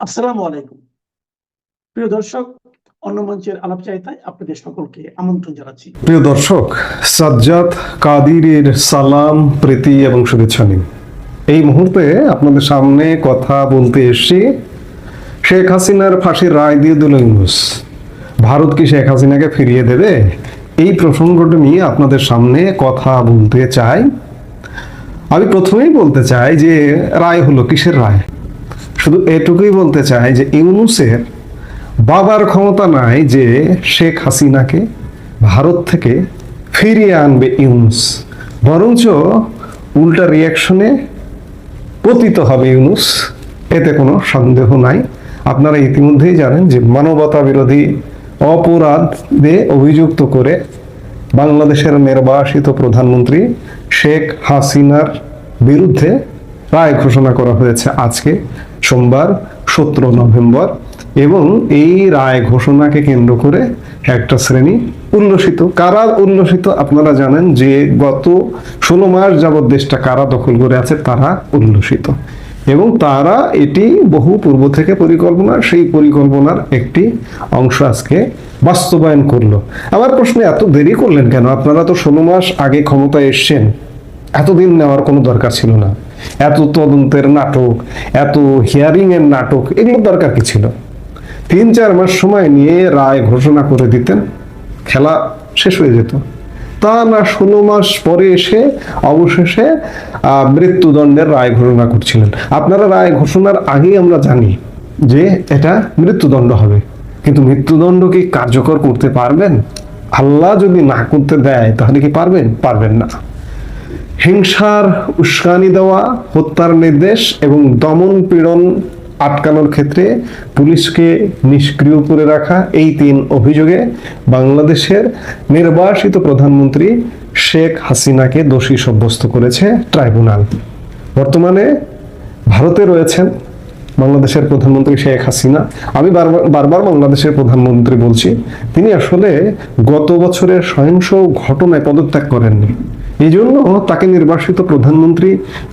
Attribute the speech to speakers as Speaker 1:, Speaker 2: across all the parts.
Speaker 1: আসসালামু আলাইকুম। প্রিয় দর্শক, অন্য মঞ্চের আলাপ চাইতায় আপনাদের সকলকে আমন্ত্রণ জানাচ্ছি।
Speaker 2: প্রিয় দর্শক, সাজ্জাদ কাদিরের সালাম, প্রীতি এবং শুভেচ্ছা নিন। এই মুহূর্তে আপনাদের সামনে কথা বলতে এসেছি শেখ হাসিনার ফাঁসির রায় দিয়ে দিল ইউনুস। ভারত কি শেখ হাসিনাকে ফিরিয়ে দেবে? এই প্রসঙ্গটা নিয়ে আপনাদের সামনে কথা বলতে চাই। আমি প্রথমেই বলতে চাই যে রায় হলো কিসের রায়? শুধু এটুকুই বলতে চাই যে ইউনুসের বাবার ক্ষমতা নাই যে শেখ হাসিনাকে ভারত থেকে ফিরিয়ে আনবে ইউনুস। বরঞ্চ উল্টা রিয়াকশনে পতিত হবে ইউনুস। এতে কোনো সন্দেহ নাই। আপনারা ইতিমধ্যেই জানেন যে মানবতা বিরোধী অপরাধে অভিযুক্ত করে বাংলাদেশের নির্বাসিত প্রধানমন্ত্রী শেখ হাসিনার বিরুদ্ধে রায় ঘোষণা করা হয়েছে আজকে। সোমবার, সতেরো নভেম্বর এবং এই রায় ঘোষণাকে কেন্দ্র করে একটা শ্রেণি উল্লসিত কারা উল্লসিত আপনারা জানেন যে গত ষোলো মাস যাবৎ দেশটা কারা দখল করে আছে তারা উল্লসিত এবং তারা এটি বহু পূর্ব থেকে পরিকল্পনা সেই পরিকল্পনার একটি অংশ আজকে বাস্তবায়ন করল। আমার প্রশ্নে এত দেরি করলেন কেন? আপনারা তো ষোলো মাস আগে ক্ষমতায় এসছেন। এতদিন নেওয়ার কোনো দরকার ছিল না। এত তদন্তের নাটক, এত হিয়ারিং এর নাটক, এগুলোর দরকার কি ছিল? তিন চার মাস সময় নিয়ে রায় ঘোষণা করে দিতেন, খেলা শেষ হয়ে যেত। তা না, ষোলো মাস পরে এসে অবশেষে মৃত্যুদণ্ডের রায় ঘোষণা করছিলেন। আপনারা রায় ঘোষণার আগেই আমরা জানি যে এটা মৃত্যুদণ্ড হবে। কিন্তু মৃত্যুদণ্ড কি কার্যকর করতে পারবেন? আল্লাহ যদি না করতে দেয়, তাহলে কি পারবেন? পারবেন না। হিংসার উস্কানি দেওয়া, হত্যার নির্দেশ এবং দমন পীড়ন আটকানোর ক্ষেত্রে পুলিশকে নিষ্ক্রিয় করে রাখা এই তিন অভিযোগে বাংলাদেশের নির্বাসিত প্রধানমন্ত্রী শেখ হাসিনাকে দোষী সাব্যস্ত করেছে ট্রাইব্যুনাল। বর্তমানে ভারতে রয়েছেন বাংলাদেশের প্রধানমন্ত্রী শেখ হাসিনা। আমি বারবার বাংলাদেশের প্রধানমন্ত্রী বলছি, তিনি আসলে গত বছরের সহিংস ঘটনায় পদত্যাগ করেননি। এই জন্য তাকে নির্বাসিত প্রধানমন্ত্রী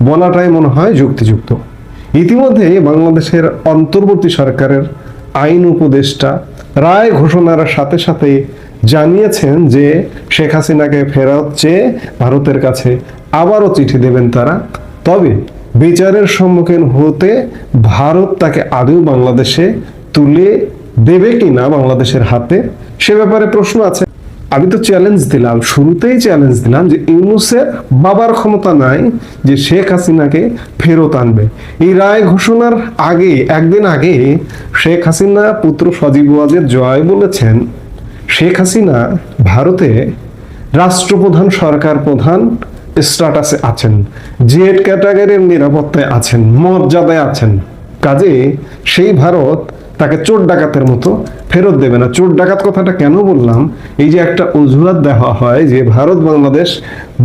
Speaker 2: বলাটাই মনে হয় যুক্তিযুক্ত। ইতিমধ্যে বাংলাদেশের অন্তর্বর্তী সরকারের আইন উপদেষ্টা রায় ঘোষণার সাথে সাথে জানিয়েছেন যে শেখ হাসিনাকে ফেরত চেয়ে ভারতের কাছে আবারও চিঠি দেবেন তারা। তবে বিচারের সম্মুখীন হতে ভারত তাকে আদৌ বাংলাদেশে তুলে দেবে কিনা বাংলাদেশের হাতে, সে ব্যাপারে প্রশ্ন আছে। আমি তো চ্যালেঞ্জ দিলাম, শুরুতেই চ্যালেঞ্জ দিলাম যে ইউনুসের বাবার ক্ষমতা নাই, যে শেখ হাসিনাকে ফেরত আনবে। এই রায় ঘোষণার আগে, একদিন আগে শেখ হাসিনা পুত্র সজীব ওয়াজেদ জয় বলেছেন, শেখ হাসিনা ভারতে রাষ্ট্রপ্রধান, সরকার প্রধান স্ট্যাটাসে আছেন জেড ক্যাটাগরির নিরাপত্তায় আছেন, মর্যাদায় আছেন। কাজে সেই ভারত তাকে চোর ডাকাতের মতো ফেরত দেবে না। চোর ডাকাত কথাটা কেন বললাম? এই যে একটা অজুহাত দেওয়া হয় যে ভারত বাংলাদেশ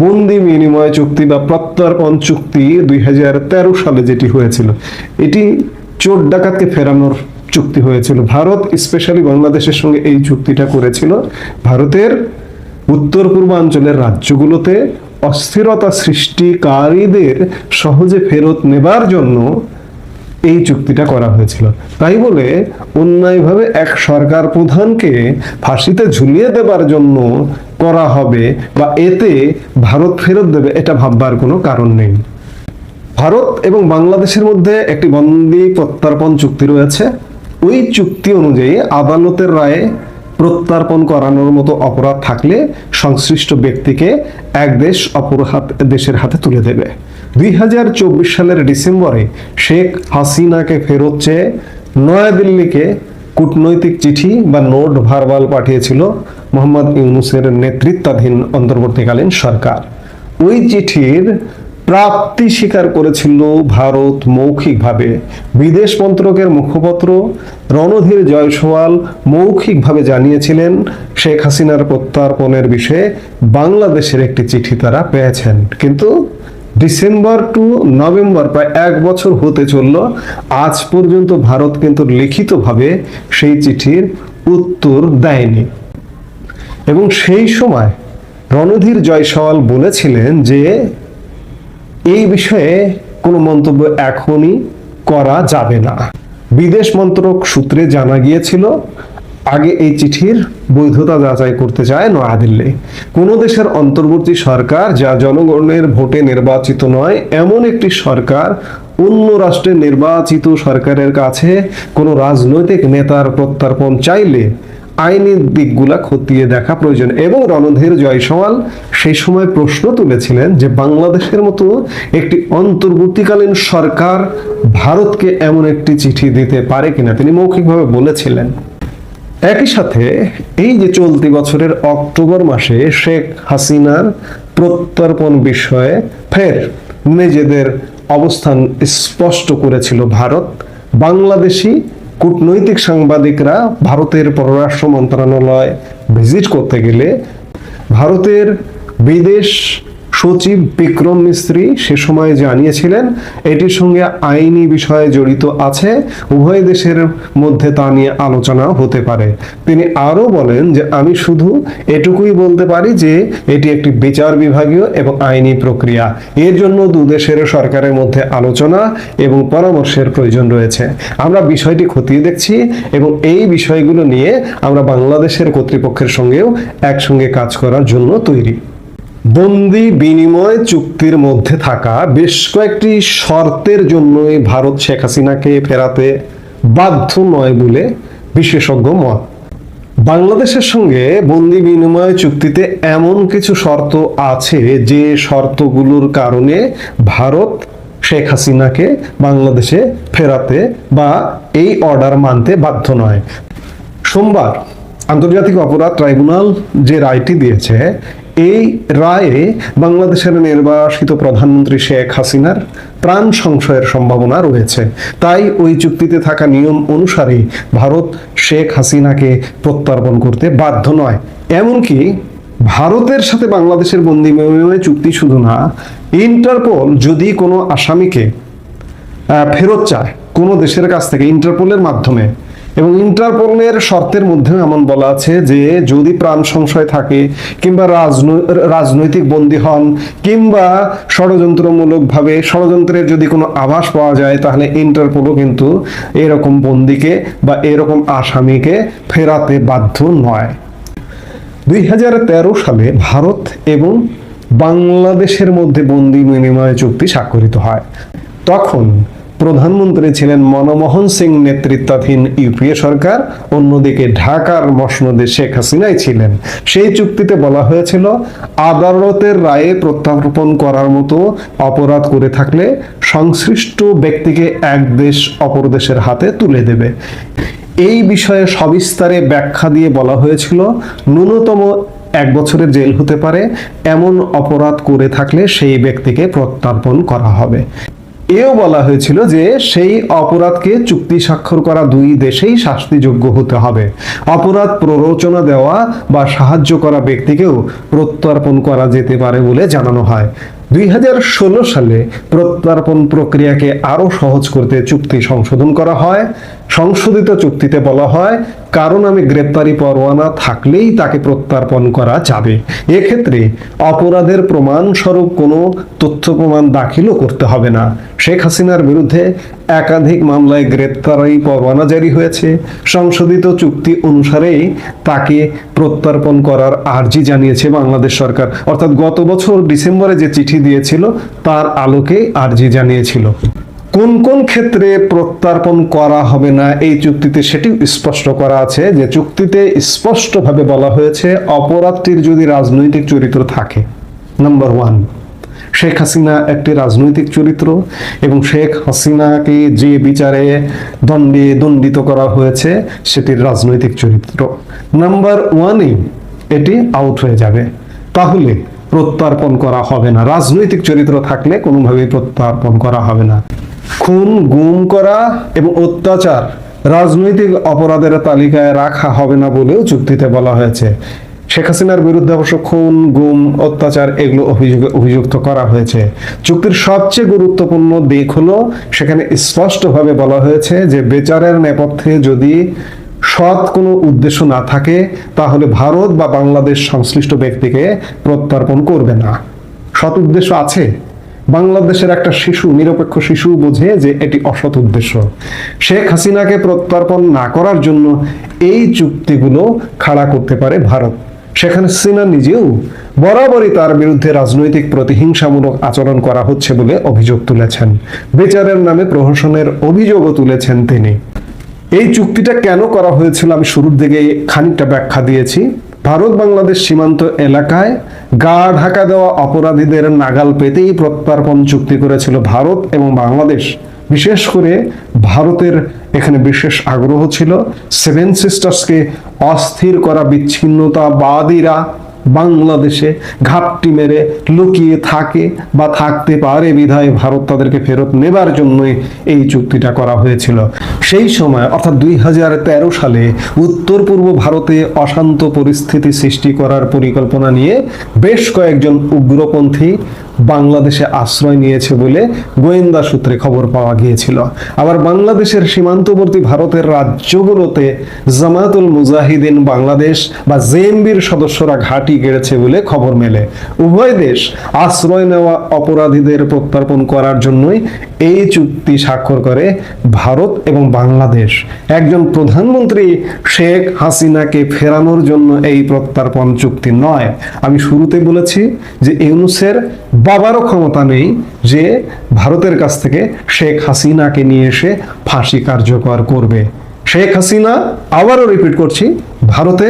Speaker 2: বন্দি বিনিময় চুক্তি বা প্রত্যর্পণ চুক্তি দুই হাজার তেরো সালে যেটি হয়েছিল, এটি চোর ডাকাতকে ফেরানোর চুক্তি হয়েছিল। ভারত স্পেশালি বাংলাদেশের সঙ্গে এই চুক্তিটা করেছিল। ভারতের উত্তর পূর্বাঞ্চলের রাজ্যগুলোতে অস্থিরতা সৃষ্টিকারীদের সহজে ফেরত নেবার জন্য এই চুক্তিটা করা হয়েছিল। তাই বলে অন্যায়ভাবে এক সরকার প্রধানকে ফাঁসিতে ঝুলিয়ে দেবার জন্য করা হবে বা এতে ভারত ফেরত দেবে, এটা ভাববার কোনো কারণ নেই। ভারত এবং বাংলাদেশের মধ্যে একটি বন্দি প্রত্যার্পণ চুক্তি রয়েছে। ওই চুক্তি অনুযায়ী আদালতের রায়ে প্রত্যার্পণ করানোর মতো অপরাধ থাকলে সংশ্লিষ্ট ব্যক্তিকে এক দেশ অপর হাত দেশের হাতে তুলে দেবে। দুই হাজার চব্বিশ সালের ডিসেম্বরে শেখ হাসিনাকে ফেরত চেয়ে নয়াদিল্লিকে কূটনৈতিক চিঠি বা নোট ভারবাল পাঠিয়েছিল মোহাম্মদ ইউনুসের নেতৃত্বাধীন অন্তর্বর্তীকালীন সরকার। ওই চিঠির প্রাপ্তি স্বীকার করেছিল ভারত মৌখিকভাবে। বিদেশ মন্ত্রকের মুখপত্র রণধীর জয়সওয়াল মৌখিকভাবে জানিয়েছিলেন, শেখ হাসিনার প্রত্যার্পণের বিষয়ে বাংলাদেশের একটি চিঠি তারা পেয়েছেন। কিন্তু ডিসেম্বর টু নভেম্বর প্রায় এক বছর হতে চলল। আজ পর্যন্ত ভারত কিন্তু লিখিতভাবে সেই চিঠির উত্তর দেয়নি। এবং সেই সময় রণধীর জয়সওয়াল বলেছিলেন যে, এই বিষয়ে কোনো মন্তব্য এখনই করা যাবে না। বিদেশ মন্ত্রক সূত্রে জানা গিয়েছিল আগে এই চিঠির বৈধতা যাচাই করতে চায় নয়াদিল্লি। কোনো দেশের অন্তর্বর্তী সরকার যা জনগণের ভোটে নির্বাচিত নয়, এমন একটি সরকার অন্য রাষ্ট্রের নির্বাচিত সরকারের কাছে কোনো রাজনৈতিক নেতার প্রত্যর্পণ চাইলে আইনি দিকগুলা খতিয়ে দেখা প্রয়োজন। এবং রণধীর জয়সওয়াল সেই সময় প্রশ্ন তুলেছিলেন যে বাংলাদেশের মতো একটি অন্তর্বর্তীকালীন সরকার ভারতকে এমন একটি চিঠি দিতে পারে কিনা। তিনি মৌখিকভাবে বলেছিলেন একই সাথে এই যে চলতি বছরের অক্টোবর মাসে শেখ হাসিনার প্রত্যর্পণ বিষয়ে ফের নিজেদের অবস্থান স্পষ্ট করেছিল ভারত। বাংলাদেশি কূটনৈতিক সাংবাদিকরা ভারতের পররাষ্ট্র মন্ত্রণালয় ভিজিট করতে গেলে ভারতের বিদেশ সচিব বিক্রম মিস্ত্রি সে সময় জানিয়েছিলেন, এটির সঙ্গে আইনি বিষয়ে জড়িত আছে। উভয় দেশের মধ্যে তা নিয়ে আলোচনা হতে পারে। তিনি আরও বলেন যে, আমি শুধু এটুকুই বলতে পারি যে, এটি একটি বিচার বিভাগীয় এবং আইনি প্রক্রিয়া। এর জন্য দু দেশের সরকারের মধ্যে আলোচনা এবং পরামর্শের প্রয়োজন রয়েছে। আমরা বিষয়টি খতিয়ে দেখছি এবং এই বিষয়গুলো নিয়ে আমরা বাংলাদেশের কর্তৃপক্ষের সঙ্গেও একসঙ্গে কাজ করার জন্য তৈরি। বন্দি বিনিময় চুক্তির মধ্যে থাকা বেশ কয়েকটি শর্তের জন্যই ভারত শেখ হাসিনাকে ফেরাতে বাধ্য নয় বলে বিশেষজ্ঞ মত। বাংলাদেশের সঙ্গে বন্দি বিনিময় চুক্তিতে এমন কিছু শর্ত আছে যে শর্তগুলোর কারণে ভারত শেখ হাসিনাকে বাংলাদেশে ফেরাতে বা এই অর্ডার মানতে বাধ্য নয়। সোমবার আন্তর্জাতিক অপরাধ ট্রাইব্যুনাল যে রায়টি দিয়েছে এই রায়ে বাংলাদেশের নির্বাসিত প্রধানমন্ত্রী শেখ হাসিনার প্রাণ সংশয়ের সম্ভাবনা রয়েছে। তাই ওই চুক্তিতে থাকা নিয়ম অনুসারে ভারত শেখ হাসিনাকে প্রত্যর্পণ করতে বাধ্য নয়। এমনকি ভারতের সাথে বাংলাদেশের বন্দি বিনিময় চুক্তি শুধু না, ইন্টারপোল যদি কোনো আসামিকে ফেরত চায়, কোনো দেশের কাছ থেকে ইন্টারপোলের মাধ্যমে এবং ইন্টারপোলের শর্তের মধ্যে এমন বলা আছে যে যদি প্রাণ সংশয় থাকে কিংবা রাজনৈতিক বন্দী হন কিংবা ষড়যন্ত্রমূলকভাবে ষড়যন্ত্রের যদি কোনো আভাস পাওয়া যায়, তাহলে ইন্টারপোলও কিন্তু এরকম বন্দীকে বা এরকম আসামিকে ফেরাতে বাধ্য নয়। দুই সালে ভারত এবং বাংলাদেশের মধ্যে বন্দি বিনিময় চুক্তি স্বাক্ষরিত হয়। তখন প্রধানমন্ত্রী ছিলেন মনমোহন সিং নেতৃত্বাধীন ইউপিএ সরকার, অন্যদিকে ঢাকার মসনদে শেখ হাসিনাই ছিলেন। সেই চুক্তিতে বলা হয়েছিল, আদালতের রায়ে প্রত্যার্পণ করার মতো অপরাধ করে থাকলে সংশ্লিষ্ট ব্যক্তিকে এক দেশ অপর দেশের হাতে তুলে দেবে। এই বিষয়ে সবিস্তারে ব্যাখ্যা দিয়ে বলা হয়েছিল, ন্যূনতম এক বছরের জেল হতে পারে, এমন অপরাধ করে থাকলে সেই ব্যক্তিকে প্রত্যর্পণ করা হবে। এও বলা হয়েছিল যে সেই অপরাধকে চুক্তি স্বাক্ষর করা দুই দেশেই শাস্তিযোগ্য হতে হবে। অপরাধ প্ররোচনা দেওয়া বা সাহায্য করা ব্যক্তিকেও প্রত্যর্পণ করা যেতে পারে বলে জানানো হয়। দুই হাজার ষোলো সালে প্রত্যর্পণ প্রক্রিয়াকে আরও সহজ করতে চুক্তি সংশোধন করা হয়। সংশোধিত চুক্তিতে বলা হয়, কারণ আমি গ্রেপ্তারি পরোয়ানা থাকলেই তাকে প্রত্যর্পণ করা যাবে। এক্ষেত্রে অপরাধের প্রমাণ স্বরূপ কোনো তথ্য প্রমাণ দাখিলও করতে হবে না। শেখ হাসিনার বিরুদ্ধে একাধিক মামলায় গ্রেপ্তারি পরোয়ানা জারি হয়েছে। সংশোধিত চুক্তি অনুসারেই তাকে প্রত্যর্পণ করার আর্জি জানিয়েছে বাংলাদেশ সরকার। অর্থাৎ গত বছর ডিসেম্বরে যে চিঠি দিয়েছিল, তার আলোকে আর্জি জানিয়েছিল। কোন কোন ক্ষেত্রে প্রত্যার্পণ করা হবে না এই চুক্তিতে সেটি স্পষ্ট করা আছে যে চুক্তিতে স্পষ্টভাবে বলা হয়েছে অপরাধটির যদি রাজনৈতিক চরিত্র থাকে। নাম্বার ওয়ান শেখ হাসিনা একটি রাজনৈতিক চরিত্র এবং শেখ হাসিনাকে যে বিচারে দণ্ডে দণ্ডিত করা হয়েছে সেটির রাজনৈতিক চরিত্র। নাম্বার ওয়ানে এটি আউট হয়ে যাবে। তাহলে প্রত্যার্পণ করা হবে না। রাজনৈতিক চরিত্র থাকলে কোনোভাবেই প্রত্যার্পণ করা হবে না। খুন, গুম করা এবং অত্যাচার রাজনৈতিক অপরাধের তালিকায় রাখা হবে না বলেও চুক্তিতে বলা হয়েছে। শেখ হাসিনার বিরুদ্ধে অবশ্য খুন, গুম, অত্যাচার এগুলো অভিযোগ অভিযুক্ত করা হয়েছে। চুক্তির সবচেয়ে গুরুত্বপূর্ণ দিক হলো, সেখানে স্পষ্টভাবে বলা হয়েছে যে বেচারের নেপথ্যে যদি সৎ কোনো উদ্দেশ্য না থাকে, তাহলে ভারত বা বাংলাদেশ সংশ্লিষ্ট ব্যক্তিকে প্রত্যর্পণ করবে না। সৎ উদ্দেশ্য আছে? বাংলাদেশের একটা শিশু, নিরপেক্ষ শিশু বোঝে যে এটি অসৎ উদ্দেশ্য। শেখ হাসিনাকে প্রত্যর্পণ না করার জন্য এই চুক্তিগুলো খাড়া করতে পারে ভারত। সেখানে সিনা নিজেও বরাবরই তার বিরুদ্ধে রাজনৈতিক প্রতিহিংসামূলক আচরণ করা হচ্ছে বলে অভিযোগ তুলেছেন। বিচারের নামে প্রহসনের অভিযোগও তুলেছেন তিনি। এই চুক্তিটা কেন করা হয়েছিল আমি শুরুর দিকে খানিকটা ব্যাখ্যা দিয়েছি। ভারত বাংলাদেশ সীমান্ত এলাকায় গা ঢাকা দেওয়া অপরাধীদের নাগাল পেতেই প্রত্যার্পণ চুক্তি করেছিল ভারত এবং বাংলাদেশ। বিশেষ করে ভারতের এখানে বিশেষ আগ্রহ ছিল। সেভেন সিস্টার্সকে অস্থির করা বিচ্ছিন্নতাবাদীরা বাংলাদেশে ঘাপটি মেরে লুকিয়ে থাকে বা থাকতে পারে বিধায় ভারত তাদেরকে ফেরত নেবার জন্যই এই চুক্তিটা করা হয়েছিল। সেই সময়, অর্থাৎ দুই সালে উত্তর পূর্ব ভারতে অশান্ত পরিস্থিতি সৃষ্টি করার পরিকল্পনা নিয়ে বেশ কয়েকজন উগ্রপন্থী বাংলাদেশে আশ্রয় নিয়েছে বলে গোয়েন্দা সূত্রে খবর পাওয়া গিয়েছিল। আবার বাংলাদেশের সীমান্তবর্তী ভারতের রাজ্যগুলোতে জামাতুল মুজাহিদিন বাংলাদেশ বা জেএমবির সদস্যরা ঘাঁটি গেড়েছে বলে খবর মেলে। উভয় দেশ আশ্রয় নেওয়া অপরাধীদের প্রত্যর্পণ করার জন্যই এই চুক্তি স্বাক্ষর করে ভারত এবং বাংলাদেশ। একজন প্রধানমন্ত্রী শেখ হাসিনাকে ফেরানোর জন্য এই প্রত্যর্পণ চুক্তি নয়। আমি শুরুতে বলেছি যে ইউনুসের বাবারও ক্ষমতা নেই যে ভারতের কাছ থেকে শেখ হাসিনাকে নিয়ে এসে ফাঁসি কার্যকর করবে। শেখ হাসিনা আবারও রিপিট করছি, ভারতে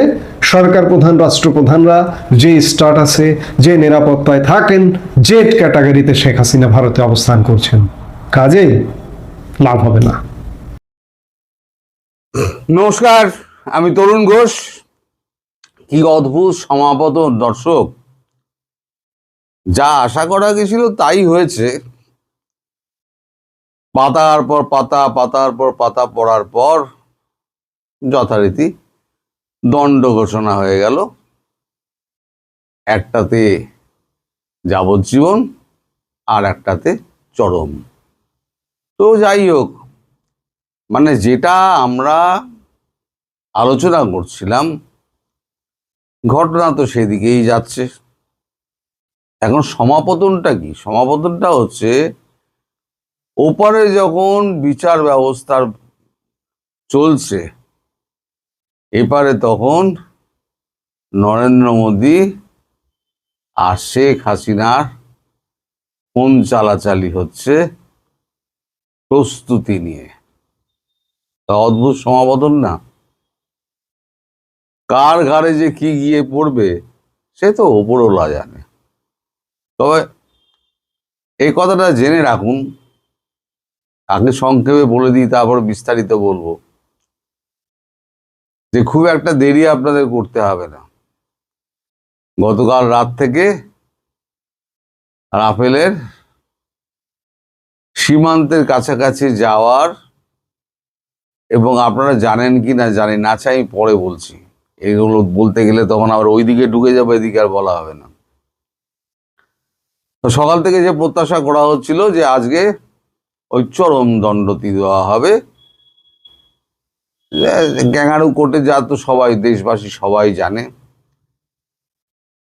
Speaker 2: সরকার প্রধান, রাষ্ট্রপ্রধানরা যে স্ট্যাটাসে যে নিরাপত্তায় থাকেন জেট ক্যাটাগরিতে শেখ হাসিনা ভারতে অবস্থান করছেন, কাজেই লাভ হবে না।
Speaker 3: নমস্কার, আমি তরুণ ঘোষ। কি অদ্ভুত সমাপতন দর্শক। যা আশা করা গেছিল তাই হয়েছে। পাতার পর পাতা, পাতার পর পাতা পড়ার পর যথারীতি দণ্ড ঘোষণা হয়ে গেল। একটাতে যাবজ্জীবন আর একটাতে চরম। তো যাই হোক মানে যেটা আমরা আলোচনা করছিলাম, ঘটনা তো সেদিকেই যাচ্ছে। এখন সমাপতনটা কি? সমাপতনটা হচ্ছে, ওপারে যখন বিচার ব্যবস্থার চলছে এপারে তখন নরেন্দ্র মোদী আর শেখ হাসিনার ফোন চালাচালি হচ্ছে প্রস্তুতি নিয়ে। তা অদ্ভুত সমাবর্তন না? কার ঘাড়ে যে কি গিয়ে পড়বে, সে তো ওপরওয়ালা জানে। তবে এই কথাটা জেনে রাখুন আগে সংক্ষেপে বলে দিই, তারপর বিস্তারিত বলব। যে খুব একটা দেরি আপনাদের করতে হবে না। গতকাল রাত থেকে রাফেলের সীমান্তের কাছাকাছি যাওয়ার এবং আপনারা জানেন কি না জানি না চাই আমি পরে বলছি। এগুলো বলতে গেলে তখন আবার ওইদিকে ঢুকে যাবে, এদিকে আর বলা হবে না। তো সকাল থেকে যে প্রত্যাশা করা হচ্ছিল যে আজকে ওই চরম দণ্ডতি দেওয়া হবে। গ্যাঙারু কোর্টে যা তো সবাই, দেশবাসী সবাই জানে।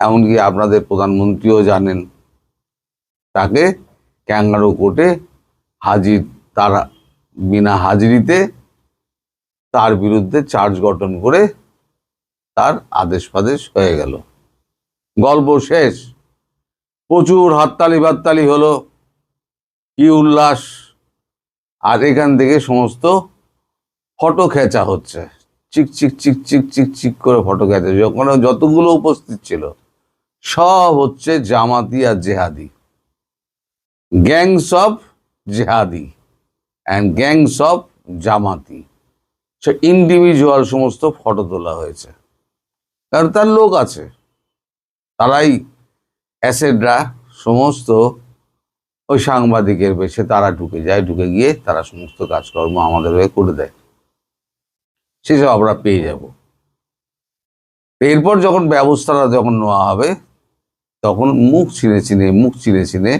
Speaker 3: এমনকি আপনাদের প্রধানমন্ত্রীও জানেন। তাকে ক্যাঙ্গারু কোর্টে হাজির, তার বিনা হাজিরিতে তার বিরুদ্ধে চার্জ গঠন করে তার আদেশ ফাদেশ হয়ে গেল। গল্প শেষ। প্রচুর হাততালি বাততালি হলো, কি উল্লাস। আর এখান থেকে সমস্ত ফটো খেঁচা হচ্ছে। চিক চিক চিক চিক চিক চিক করে ফটো খেঁচা যখন যতগুলো উপস্থিত ছিল, সব হচ্ছে জামাতি আর জেহাদি। গ্যাংস অফ জেহাদি অ্যান্ড গ্যাংস অফ জামাতি। সে ইন্ডিভিজুয়াল সমস্ত ফটো তোলা হয়েছে। কারণ তার লোক আছে। তারাই অ্যাসেডরা সমস্ত ওই সাংবাদিকের বেশে তারা ঢুকে যায়, ঢুকে গিয়ে তারা সমস্ত কাজকর্ম আমাদের হয়ে করে দেয়। সেসব আমরা পেয়ে যাব। এরপর যখন ব্যবস্থাটা যখন নেওয়া হবে, তখন মুখ চিনে চিনে, মুখ চিনে চিনে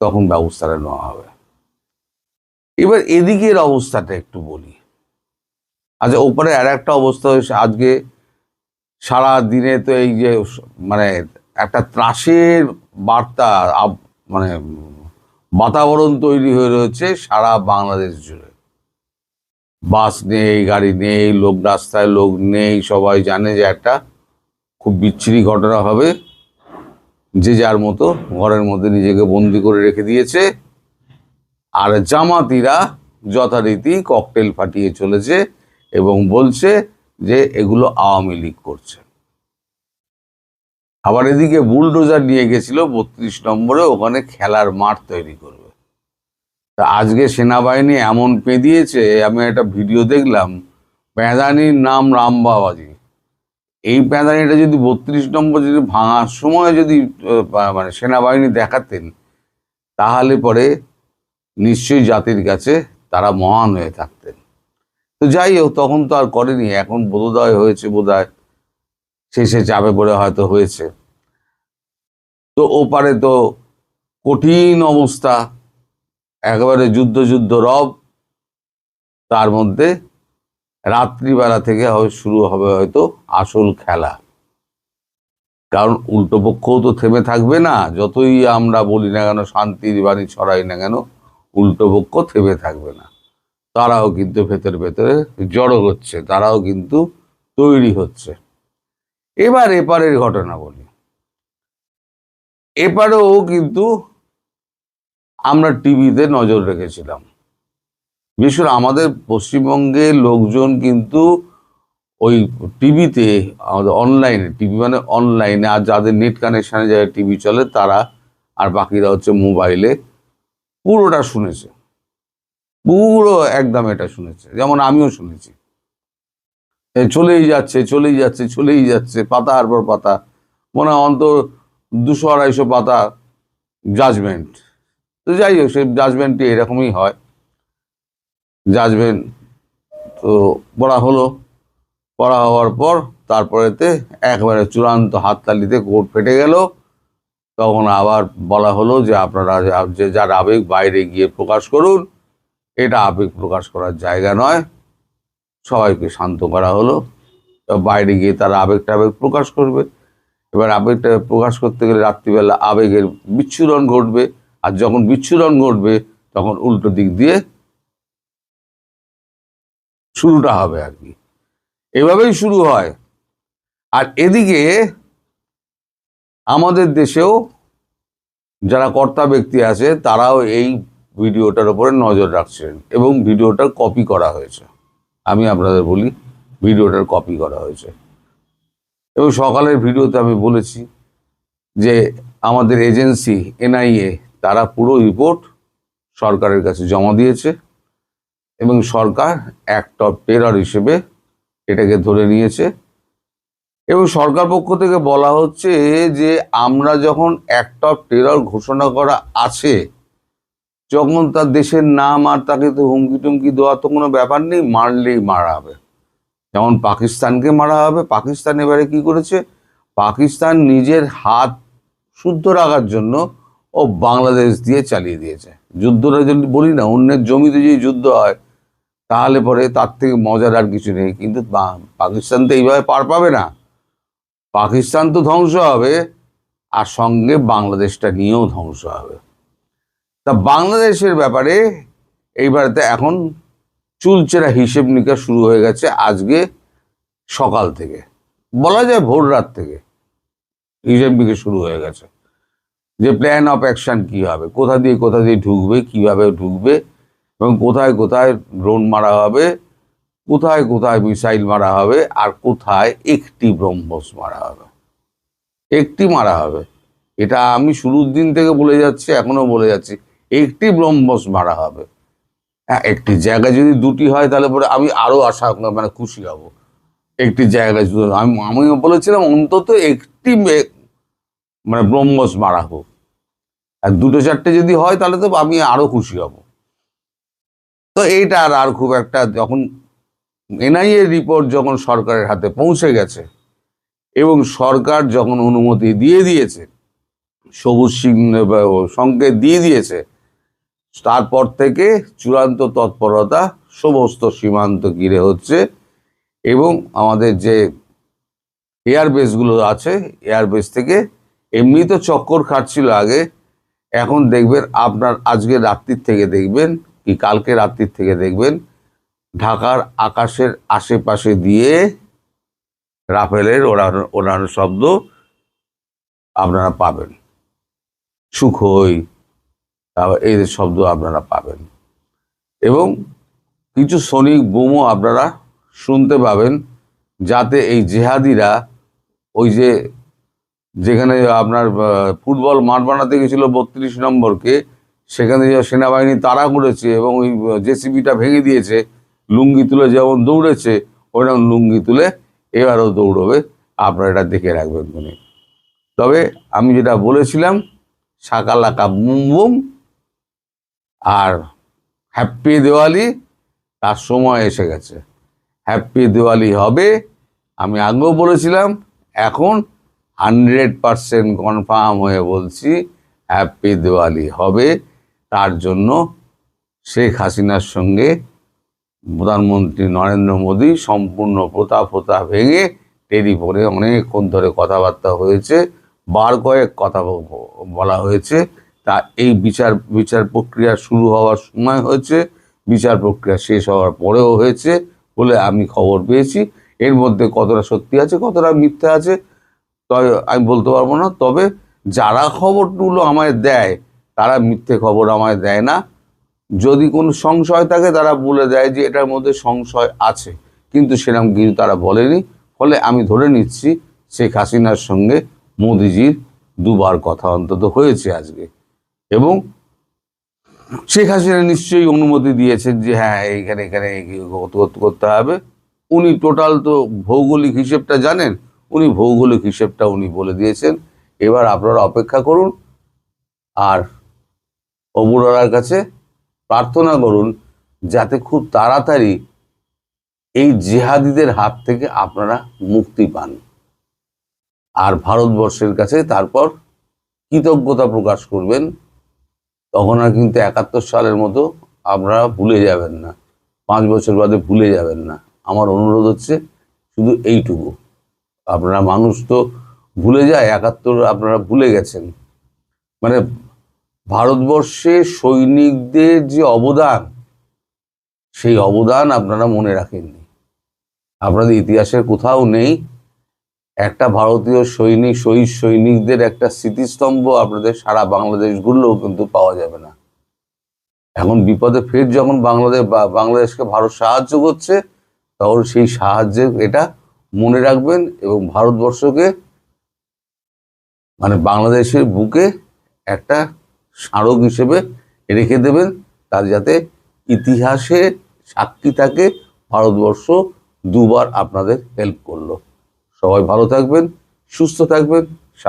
Speaker 3: তখন ব্যবস্থাটা নেওয়া হবে। এবার এদিকের অবস্থাটা একটু বলি। আচ্ছা ওপরে আর একটা অবস্থা হয়েছে, আজকে সারা দিনে তো এই যে মানে একটা ত্রাসের বার্তা মানে বাতাবরণ তৈরি হয়ে রয়েছে সারা বাংলাদেশ জুড়ে। বাস নেই, গাড়ি নেই, লোক রাস্তায় লোক নেই, সবাই জানে যে একটা খুব বিচ্ছিরি ঘটনা হবে। যে যার মতো ঘরের মধ্যে নিজেকে বন্দি করে রেখে দিয়েছে। আর জামাতিরা যথারীতি ককটেল ফাটিয়ে চলেছে এবং বলছে যে এগুলো আওয়ামী লীগ করছে। আবার এদিকে বুলডোজার নিয়ে গেছিল বত্রিশ নম্বরে, ওখানে খেলার মাঠ তৈরি করবে। তা আজকে সেনাবাহিনী এমন পেঁদিয়েছে, আমি একটা ভিডিও দেখলাম প্যাঁদানির নাম রামবাবাজি এই প্যাঁদানিটা যদি বত্রিশ নম্বর যদি ভাঙার সময় যদি মানে সেনাবাহিনী দেখাতেন, তাহলে পরে নিশ্চয়ই জাতির কাছে তারা মহান হয়ে থাকতেন। তো যাই হোক, তখন তো আর করেনি, এখন বোধোদয় হয়েছে বোধহয়, শেষে চাপে পড়ে হয়তো হয়েছে। তো ওপারে তো কঠিন অবস্থা একেবারে যুদ্ধ যুদ্ধ রব, তার মধ্যে রাত্রিবেলা থেকে হয়, শুরু হবে হয়তো আসল খেলা। কারণ উল্টো পক্ষও তো থেমে থাকবে না, যতই আমরা বলি না কেন, শান্তির বাণী ছড়াই না কেন, উল্টো পক্ষ থেমে থাকবে না। তারাও কিন্তু ভেতরে ভেতরে জড়ো হচ্ছে, তারাও কিন্তু তৈরি হচ্ছে। এবার এপারের ঘটনা বলি। এপারেও কিন্তু আমরা টিভিতে নজর রেখেছিলাম। বিশেষ আমাদের পশ্চিমবঙ্গের লোকজন কিন্তু ওই টিভিতে, আমাদের অনলাইনে টিভি মানে অনলাইনে আর যাদের নেট কানেকশানে যাদের টিভি চলে, তারা আর বাকিরা হচ্ছে মোবাইলে পুরোটা শুনেছে। পুরো একদম এটা শুনেছে। যেমন আমিও শুনেছি। চলেই যাচ্ছে চলেই যাচ্ছে চলেই যাচ্ছে পাতার পর পাতা। মনে হয় অন্তর দুশো আড়াইশো পাতা জাজমেন্ট তো যাই হোক, সেই জাজমেন্টটি এরকমই হয়। জাজমেন্ট তো পড়া হলো। পড়া হওয়ার পর তারপরেতে একবারে চূড়ান্ত হাততালিতে কোর্ট ফেটে গেল। তখন আবার বলা হলো যে আপনারা যে যার আবেগ বাইরে গিয়ে প্রকাশ করুন, এটা আবেগ প্রকাশ করার জায়গা নয়। সবাইকে শান্ত করা হলো। বাইরে গিয়ে তারা আবেগ টাবেগ প্রকাশ করবে। এবার আবেগটা প্রকাশ করতে গেলে রাত্রিবেলা আবেগের বিচ্ছুরণ ঘটবে। আর যখন বিচ্ছুরণ ঘটবে, তখন উল্টো দিক দিয়ে শুরুটা হবে আর কি। এভাবেই শুরু হয়। আর এদিকে আমাদের দেশেও যারা কর্তা ব্যক্তি আছে, তারাও এই ভিডিওটার উপরে নজর রাখছেন এবং ভিডিওটার কপি করা হয়েছে। আমি আপনাদের বলি, ভিডিওটার কপি করা হয়েছে। এবং সকালের ভিডিওতে আমি বলেছি যে আমাদের এজেন্সি, এনআইএ তারা পুরো রিপোর্ট সরকারের কাছে জমা দিয়েছে এবং সরকার অ্যাক্ট অফ টেরর হিসেবে এটাকে ধরে নিয়েছে। এবং সরকার পক্ষ থেকে বলা হচ্ছে যে আমরা যখন অ্যাক্ট অফ টেরর ঘোষণা করা আছে, যখন তার দেশের নাম আর তাকে তো হুমকি টুমকি দেওয়ার তো কোনো ব্যাপার নেই, মারলেই মারা হবে। যেমন পাকিস্তানকে মারা হবে, পাকিস্তান এবারে কি করেছে? পাকিস্তান নিজের হাত শুদ্ধ রাখার জন্য ও বাংলাদেশ দিয়ে চালিয়ে দিয়েছে। যুদ্ধটা যদি বলি না, অন্যের জমিতে যদি যুদ্ধ হয়, তাহলে পরে তার থেকে মজার আর কিছু নেই। কিন্তু পাকিস্তান তো এইভাবে পার পাবে না। পাকিস্তান তো ধ্বংস হবে, আর সঙ্গে বাংলাদেশটা নিয়েও ধ্বংস হবে। তা বাংলাদেশের ব্যাপারে এইবারেতে এখন চুলচেরা হিসেব নিকাশ শুরু হয়ে গেছে আজকে সকাল থেকে। বলা যায় ভোর রাত থেকে হিসেব নিকাশ শুরু হয়ে গেছে। যে প্ল্যান অফ অ্যাকশন কী হবে? কোথা দিয়ে কোথা দিয়ে ঢুকবে? কীভাবে ঢুকবে? এবং কোথায় কোথায় ড্রোন মারা হবে? কোথায় কোথায় মিসাইল মারা হবে? আর কোথায় একটি ব্রহ্মস মারা হবে? একটি মারা হবে। এটা আমি শুরুর দিন থেকে বলে যাচ্ছি, এখনও বলে যাচ্ছি। একটি ব্রহ্মস মারা হবে। হ্যাঁ একটি জায়গায় যদি দুটি হয়, তাহলে পরে আমি আরও আশা মানে খুশি হব। একটি জায়গায় আমি আমিও বলেছিলাম অন্তত একটি মানে ব্রহ্মস মারা হোক আর দুটো চারটে যদি হয়, তাহলে তো আমি আরও খুশি হব। তো এইটা আর আর খুব একটা যখন এনআইএ রিপোর্ট যখন সরকারের হাতে পৌঁছে গেছে, এবং সরকার যখন অনুমতি দিয়ে দিয়েছে, সবুজ সিং- সংকেত দিয়ে দিয়েছে, তারপর থেকে চূড়ান্ত তৎপরতা সমস্ত সীমান্ত ঘিরে হচ্ছে, এবং আমাদের যে এয়ার বেসগুলো আছে এয়ার বেস থেকে এমনি তো চক্কর খাটছিল আগে, এখন দেখবেন আপনার আজকে রাত্রির থেকে দেখবেন কি কালকে রাত্রির থেকে দেখবেন, ঢাকার আকাশের আশেপাশে দিয়ে রাফেলের ওড়ানো ওড়ানো শব্দ আপনারা পাবেন। সুখই তারপর এই শব্দ আপনারা পাবেন। এবং কিছু সনিক বোমও আপনারা শুনতে পাবেন, যাতে এই জেহাদিরা ওই যে যেখানে আপনার ফুটবল মাঠ বানাতে গেছিল বত্রিশ নম্বরকে, সেখানে যে সেনাবাহিনী তাড়া করেছে এবং ওই জেসিবিটা ভেঙে দিয়েছে, লুঙ্গি তুলে যেমন দৌড়েছে, ওইরকম লুঙ্গি তুলে এবারও দৌড়বে। আপনারা এটা দেখে রাখবেন মনে তবে আমি যেটা বলেছিলাম, সাকালাকা বুম বুম, আর হ্যাপি দিওয়ালি তার সময় এসে গেছে। হ্যাপি দিওয়ালি হবে, আমি আগেও বলেছিলাম, এখন হান্ড্রেড পারসেন্ট কনফার্ম হয়ে বলছি হ্যাপি দিওয়ালি হবে। তার জন্য শেখ হাসিনার সঙ্গে প্রধানমন্ত্রী নরেন্দ্র মোদী সম্পূর্ণ প্রতা ফোতা ভেঙে টেলিফোনে অনেকক্ষণ ধরে কথাবার্তা হয়েছে, বার কয়েক কথা বলা হয়েছে। তা এই বিচার বিচার প্রক্রিয়া শুরু হওয়ার সময় হয়েছে, বিচার প্রক্রিয়া শেষ হওয়ার পরেও হয়েছে বলে আমি খবর পেয়েছি। এর মধ্যে কতটা সত্যি আছে, কতটা মিথ্যা আছে তবে আমি বলতে পারব না তবে যারা খবরগুলো আমায় দেয় তারা মিথ্যে খবর আমায় দেয় না যদি কোনো সংশয় থাকে তারা বলে দেয় যে এটার মধ্যে সংশয় আছে কিন্তু সেরকম কিছু তারা বলেনি ফলে আমি ধরে নিচ্ছি শেখ হাসিনার সঙ্গে মোদিজির দুবার কথা অন্তত হয়েছে আজকে এবং শেখ হাসিনা নিশ্চয়ই অনুমতি দিয়েছেন যে হ্যাঁ এখানে করতে- করতে হবে উনি টোটাল তো ভৌগোলিক হিসেবটা জানেন উনি ভৌগোলিক হিসেবটা উনি বলে দিয়েছেন। এবার আপনারা অপেক্ষা করুন আর অবুরার কাছে প্রার্থনা করুন যাতে খুব তাড়াতাড়ি এই জেহাদিদের হাত থেকে আপনারা মুক্তি পান। আর ভারতবর্ষের কাছে তারপর কৃতজ্ঞতা প্রকাশ করবেন, তখন আর কিন্তু একাত্তর সালের মতো আপনারা ভুলে যাবেন না। পাঁচ বছর বাদে ভুলে যাবেন না। আমার অনুরোধ হচ্ছে শুধু এইটুকু। আপনারা মানুষ তো ভুলে যায়, একাত্তর আপনারা ভুলে গেছেন। মানে ভারতবর্ষে সৈনিকদের যে অবদান, সেই অবদান আপনারা মনে রাখেননি। আপনাদের ইতিহাসের কোথাও নেই। একটা ভারতীয় সৈনিক, শহীদ সৈনিকদের একটা স্মৃতিস্তম্ভ আপনাদের সারা বাংলাদেশ ঘুরলেও কিন্তু পাওয়া যাবে না। এখন বিপদে ফের যখন বাংলাদেশ বাংলাদেশকে ভারত সাহায্য করছে, তখন সেই সাহায্যের এটা মনে রাখবেন এবং ভারতবর্ষকে মানে বাংলাদেশের বুকে একটা স্মারক হিসেবে রেখে দেবেন, তার যাতে ইতিহাসে সাক্ষী থাকে, ভারতবর্ষ দুবার আপনাদের হেল্প করল। সবাই ভালো থাকবেন, সুস্থ থাকবেন।